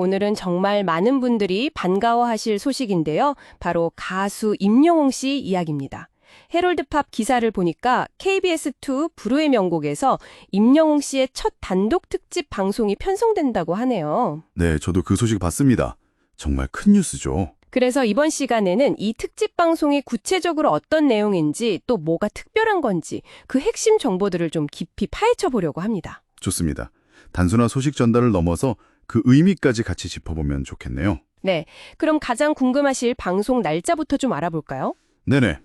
오늘은 정말 많은 분들이 반가워하실 소식인데요. 바로 가수 임영웅 씨 이야기입니다. 헤럴드팝 기사를 보니까 KBS2 불후의 명곡에서 임영웅 씨의 첫 단독 특집 방송이 편성된다고 하네요. 네, 저도 그 소식 봤습니다. 정말 큰 뉴스죠. 그래서 이번 시간에는 이 특집 방송이 구체적으로 어떤 내용인지 또 뭐가 특별한 건지 그 핵심 정보들을 좀 깊이 파헤쳐 보려고 합니다. 좋습니다. 단순한 소식 전달을 넘어서 그 의미까지 같이 짚어보면 좋겠네요. 네, 그럼 가장 궁금하실 방송 날짜부터 좀 알아볼까요? 네네.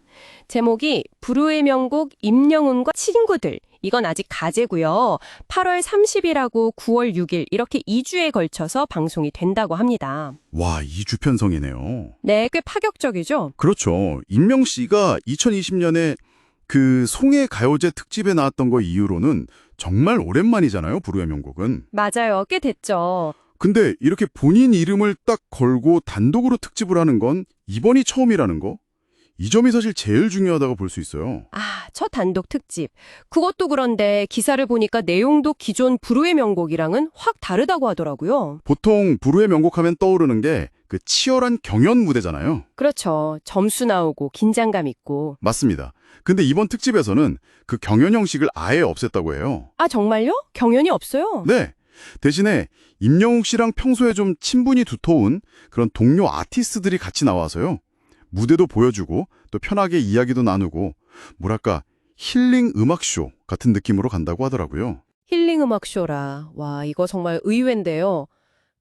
제목이 불후의 명곡 임영웅과 친구들. 이건 아직 가제고요. 8월 30일하고 9월 6일 이렇게 2주에 걸쳐서 방송이 된다고 합니다. 와, 이주 편성이네요. 네, 꽤 파격적이죠? 그렇죠. 임명 씨가 2020년에 그 송해 가요제 특집에 나왔던 거 이후로는 정말 오랜만이잖아요, 불후의 명곡은. 맞아요. 꽤 됐죠. 근데 이렇게 본인 이름을 딱 걸고 단독으로 특집을 하는 건 이번이 처음이라는 거? 이 점이 사실 제일 중요하다고 볼 수 있어요. 아, 첫 단독 특집. 그것도 그런데 기사를 보니까 내용도 기존 불후의 명곡이랑은 확 다르다고 하더라고요. 보통 불후의 명곡하면 떠오르는 게 그 치열한 경연 무대잖아요. 그렇죠. 점수 나오고 긴장감 있고. 맞습니다. 근데 이번 특집에서는 그 경연 형식을 아예 없앴다고 해요. 아, 정말요? 경연이 없어요? 네. 대신에 임영웅 씨랑 평소에 좀 친분이 두터운 그런 동료 아티스트들이 같이 나와서요. 무대도 보여주고 또 편하게 이야기도 나누고 뭐랄까 힐링 음악쇼 같은 느낌으로 간다고 하더라고요. 힐링 음악 쇼라. 와, 이거 정말 의외인데요.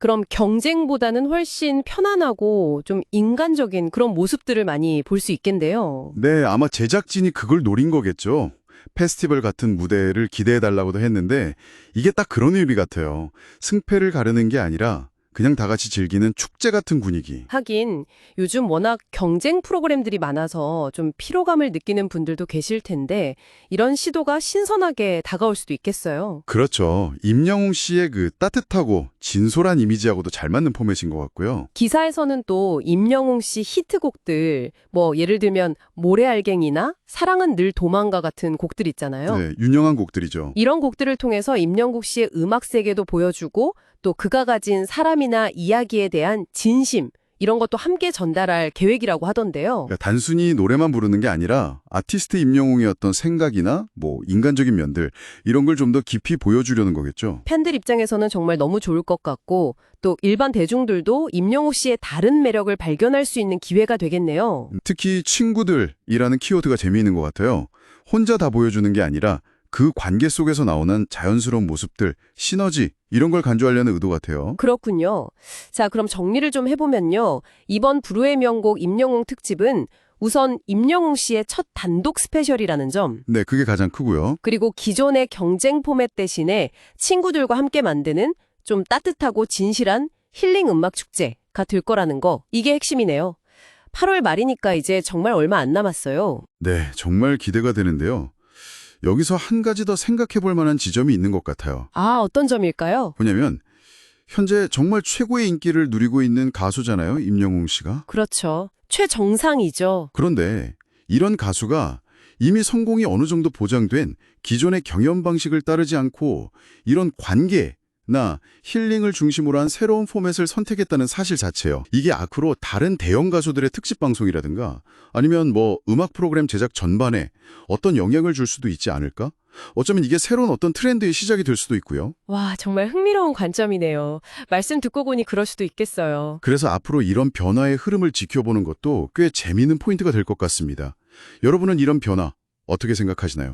그럼 경쟁보다는 훨씬 편안하고 좀 인간적인 그런 모습들을 많이 볼 수 있겠는데요. 네, 아마 제작진이 그걸 노린 거겠죠. 페스티벌 같은 무대를 기대해달라고도 했는데 이게 딱 그런 의미 같아요. 승패를 가르는 게 아니라 그냥 다 같이 즐기는 축제 같은 분위기. 하긴 요즘 워낙 경쟁 프로그램들이 많아서 좀 피로감을 느끼는 분들도 계실 텐데 이런 시도가 신선하게 다가올 수도 있겠어요. 그렇죠. 임영웅 씨의 그 따뜻하고 진솔한 이미지하고도 잘 맞는 포맷인 것 같고요. 기사에서는 또 임영웅 씨 히트곡들 뭐 예를 들면 모래알갱이나 사랑은 늘 도망가 같은 곡들 있잖아요. 네, 유명한 곡들이죠. 이런 곡들을 통해서 임영국 씨의 음악 세계도 보여주고 또 그가 가진 사람이나 이야기에 대한 진심 이런 것도 함께 전달할 계획이라고 하던데요. 그러니까 단순히 노래만 부르는 게 아니라 아티스트 임영웅의 어떤 생각이나 뭐 인간적인 면들 이런 걸 좀 더 깊이 보여주려는 거겠죠. 팬들 입장에서는 정말 너무 좋을 것 같고 또 일반 대중들도 임영웅 씨의 다른 매력을 발견할 수 있는 기회가 되겠네요. 특히 친구들이라는 키워드가 재미있는 것 같아요. 혼자 다 보여주는 게 아니라 그 관계 속에서 나오는 자연스러운 모습들, 시너지 이런 걸 간주하려는 의도 같아요. 그렇군요. 자, 그럼 정리를 좀 해보면요. 이번 불후의 명곡 임영웅 특집은 우선 임영웅 씨의 첫 단독 스페셜이라는 점, 네, 그게 가장 크고요. 그리고 기존의 경쟁 포맷 대신에 친구들과 함께 만드는 좀 따뜻하고 진실한 힐링 음악 축제가 될 거라는 거, 이게 핵심이네요. 8월 말이니까 이제 정말 얼마 안 남았어요. 네, 정말 기대가 되는데요. 여기서 한 가지 더 생각해 볼 만한 지점이 있는 것 같아요. 아, 어떤 점일까요? 뭐냐면 현재 정말 최고의 인기를 누리고 있는 가수잖아요, 임영웅 씨가. 그렇죠. 최정상이죠. 그런데 이런 가수가 이미 성공이 어느 정도 보장된 기존의 경연 방식을 따르지 않고 이런 관계 나 힐링을 중심으로 한 새로운 포맷을 선택했다는 사실 자체요. 이게 앞으로 다른 대형 가수들의 특집 방송이라든가 아니면 뭐 음악 프로그램 제작 전반에 어떤 영향을 줄 수도 있지 않을까? 어쩌면 이게 새로운 어떤 트렌드의 시작이 될 수도 있고요. 와, 정말 흥미로운 관점이네요. 말씀 듣고 보니 그럴 수도 있겠어요. 그래서 앞으로 이런 변화의 흐름을 지켜보는 것도 꽤 재미있는 포인트가 될 것 같습니다. 여러분은 이런 변화 어떻게 생각하시나요?